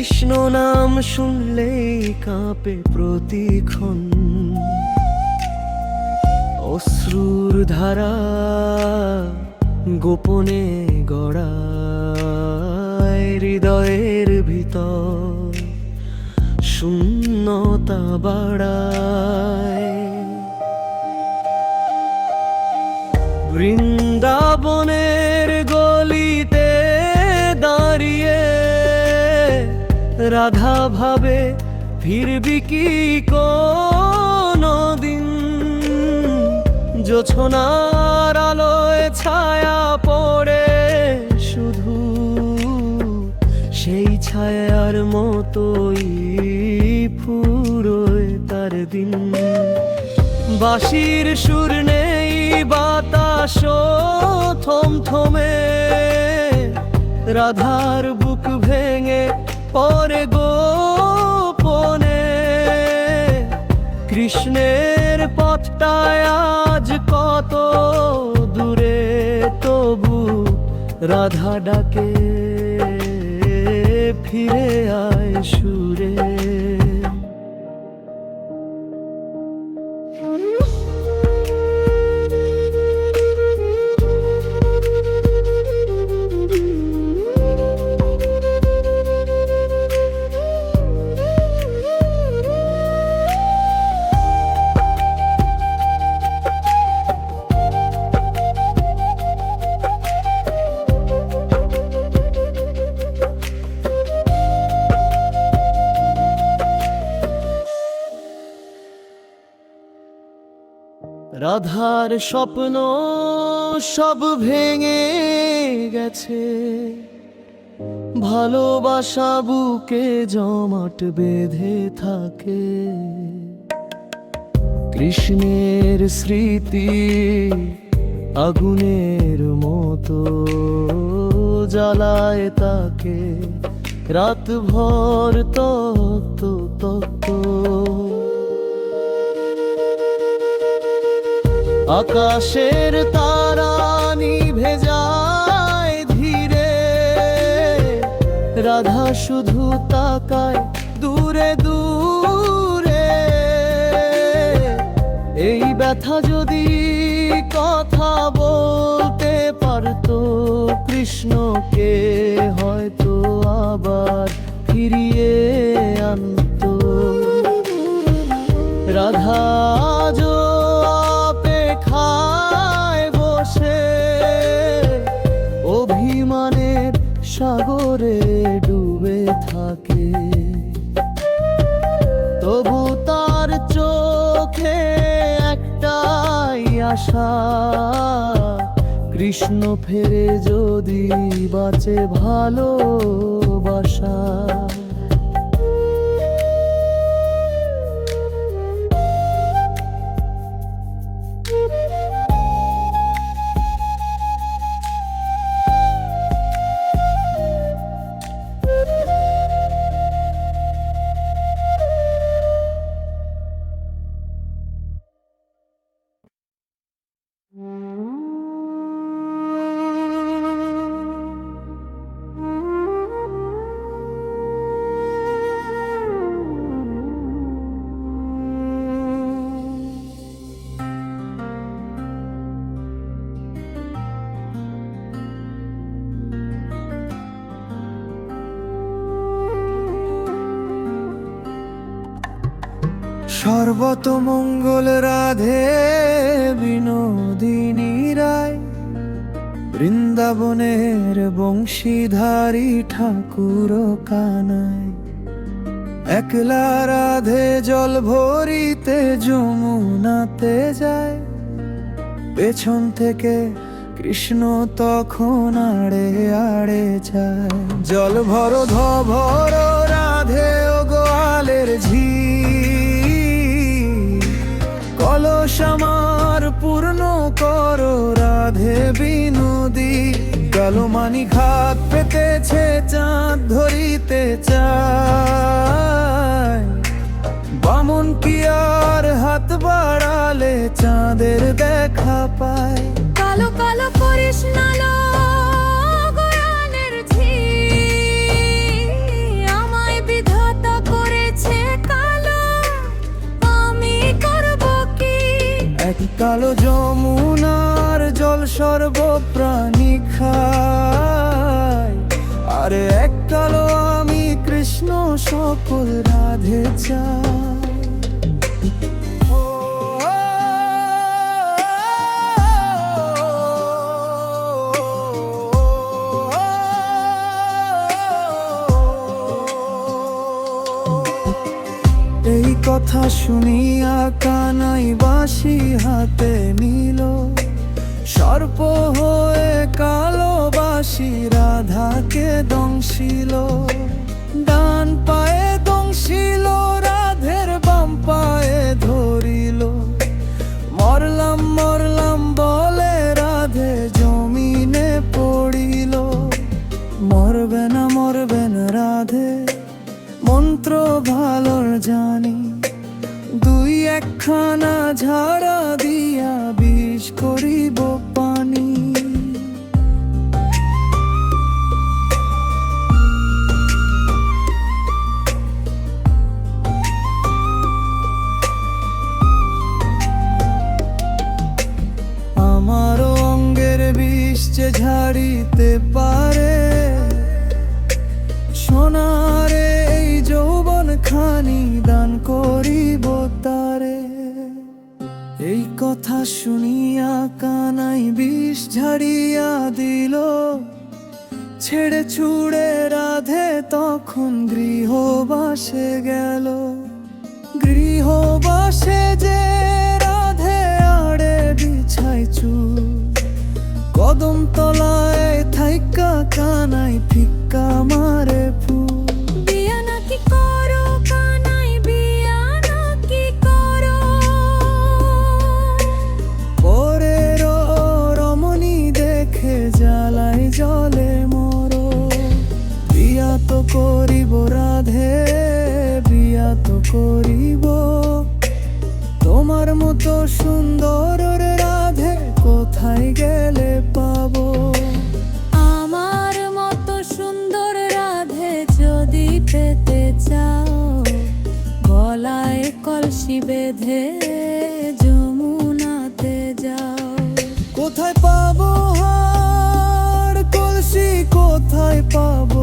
কৃষ্ণ নাম শুনলেই কাঁপে প্রতিক্ষণ। অশ্রুর ধারা গোপনে গড়া হৃদয়ের ভিতর। শূন্যতা বাড়ায়। বৃন্দাবনের রাধা ভাবে, ফিরবি কি দিন জোছনার আলোয় ছায়া পড়ে শুধু, সেই ছায়ার মতোই ফুরোয় তার দিন। বাঁশির সুর নেই বাতাস থম থমে রাধার পরে গোপনে কৃষ্ণের পথটায় আজ কত দূরে তবু রাধা ডাকে ফিরে আয় সুরে। রাধার স্বপ্ন সব ভেঙে গেছে। ভালোবাসা বুকে জমাট বেঁধে থাকে। কৃষ্ণের স্মৃতি আগুনের মতো জ্বালায় তাকে। রাত ভর তত্ত আকাশের তারা নিভে যায় ধীরে। রাধা শুধু তাকায় দূরে দূরে। এই ব্যথা যদি কথা বলতে পারতো, কৃষ্ণকে হয়তো আবার ফিরিয়ে আনতো। রাধা সাগরে ডুবে থাকে। তবু তার চোখে একটাই আশা কৃষ্ণ ফেরে যদি বাঁচে ভালোবাসা সর্বত মঙ্গল রাধে বিনোদিনী রায়, বৃন্দাবনের বংশীধারী ঠাকুর কানায়। একলা রাধে জল ভরিতে যমুনাতে যায়, পেছন থেকে কৃষ্ণ তখন আড়ে আড়ে যায়। জল ভর ধর রাধে ও গোয়ালের আমার পূর্ণ কর রাধে বিনোদী। কালো মানি খাত পেতেছে, চাঁদ ধরিতে চায়। বামন কি আর হাত বাড়ালে, চাঁদের দেখা পায়। কালো কালো করিস না কালো যমুনার জল সর্বপ্রাণী খায়। আরে এক কালো আমি কৃষ্ণ সকল রাধে চাই। কথা শুনিয়া কানাই বাসি হাতে নিল। সর্প হয়ে কালো বাসি রাধাকে দংশিল। ডান পায়ে দংশিল ঝাড়া দিয়া বিষ করিব পানি। আমার অঙ্গের বিষ যে ঝাড়িতে পারে, সোনারে এই যৌবন খানি দান করিব কথা শুনিয়া কানাই বিষ ঝাড়িয়া দিল। ছেড়ে ছুড়ে রাধে তখন গৃহবাসে গেল। গৃহবাসে যে রাধে আড়ে বিছাই চুল। কদম তলায় থাইকা কানাই ফিক্কা মারে bubble.